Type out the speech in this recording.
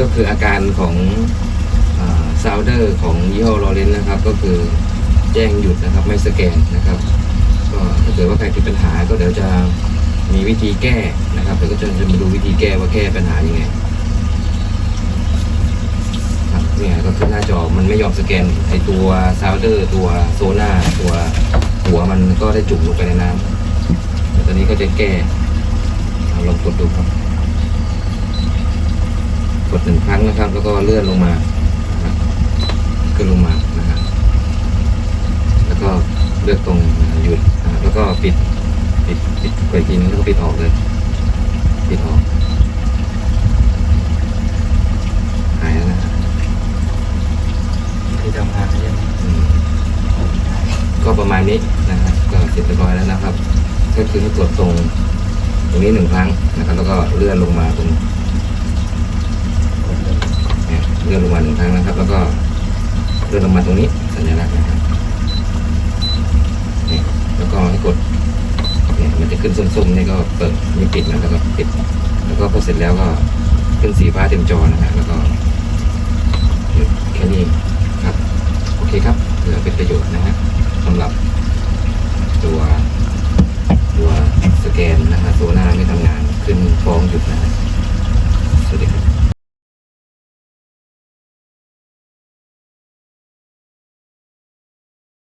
ก็คืออาการของซาวเดอร์ของยี่ห้อลอเรนนะครับ ก็คือแจ้งหยุดนะครับไม่สแกนนะครับก็ถ้าเกิดว่าใครติดปัญหาก็เดี๋ยวจะมีวิธีแก้นะครับเดี๋ยวก็จะจะมาดูวิธีแก้ว่าแก้ปัญหายังไงครับเนี่ยก็คือหน้าจอมันไม่ยอมสแกนไอตัวซาวเดอร์ตัวโซน่าตัวหัวมันก็ได้จุ่มลงไปในน้ำแต่ตอนนี้ก็จะแก้เอาลองกดดูครับ ดหนึ่งครั้งนะครับ แล้วก็เลื่อนลงมานะครับขึ้นลงมานะครับแล้วก็เลือกตรงหยุดนะครับแล้วก็ปิดปิดปิดกดอีกทีนึงแล้วก็ปิดออกเลย ปิดออกหายแล้วนะครับที่ทำงานใช่ไหมอืมก็ประมาณนี้นะครับก็เสร็จเรียบร้อยแล้วนะครับ ก็คือให้กดตรงตรงนี้หนึ่งครั้งนะครับ แล้วก็เลื่อนลงมาตรง เนี่ยเลื่อนลงมาหนึ่งครั้งนะครับ แล้วก็เลื่อนลงมาตรงนี้สัญลักษณ์นะครับนี่แล้วก็ให้กดเนี่ยมันจะขึ้นส้มๆนี่ก็เปิดไม่ปิดนะแล้วก็ปิด แล้วก็พอเสร็จแล้วก็ขึ้นสีฟ้าเต็มจอนะฮะแล้วก็แค่นี้ครับโอเคครับเผื่อเป็นประโยชน์นะฮะสำหรับตัวตัวสแกนนะฮะโซน่าไม่ทำงานขึ้นฟ้องหยุดนะฮะสวัสดีครับ